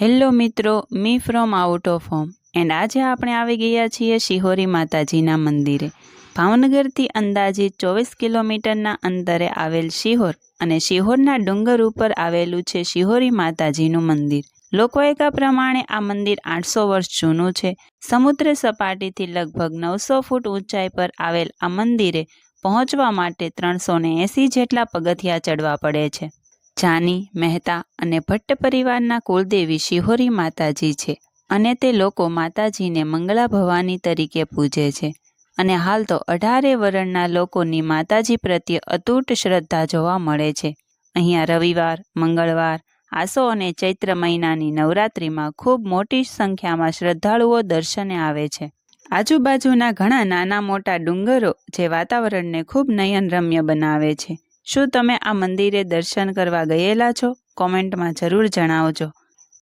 Hello મિત્રો, me from out of home. And આજે આપણે આવી ગયા છીએ શિહોરી માતાજીના મંદિરે. ભાવનગરથી અંદાજિત ચોવીસ કિલોમીટરના અંતરે આવેલ શિહોર અને શિહોરના ડુંગર ઉપર આવેલું છે શિહોરી માતાજીનું મંદિર. લોકોએકા પ્રમાણે આ મંદિર આઠસો વર્ષ જૂનું છે. સમુદ્ર સપાટીથી લગભગ નવસો ફૂટ ઊંચાઈ પર આવેલ આ મંદિરે પહોંચવા માટે ત્રણસો ને એંસી જેટલા પગથિયા ચડવા પડે છે. જાની, મહેતા અને ભટ્ટ પરિવારના કુળદેવી શિહોરી માતાજી છે અને તે લોકો માતાજીને મંગળા ભવાની તરીકે પૂજે છે. અને હાલ તો અઢારે વરણના લોકોની માતાજી પ્રત્યે અતૂટ શ્રદ્ધા જોવા મળે છે. અહીંયા રવિવાર, મંગળવાર, આસો અને ચૈત્ર મહિનાની નવરાત્રિમાં ખૂબ મોટી સંખ્યામાં શ્રદ્ધાળુઓ દર્શને આવે છે. આજુબાજુના ઘણા નાના મોટા ડુંગરો જે વાતાવરણને ખૂબ નયનરમ્ય બનાવે છે. શું તમે આ મંદિરે દર્શન કરવા ગયેલા છો? કોમેન્ટમાં જરૂર જણાવજો.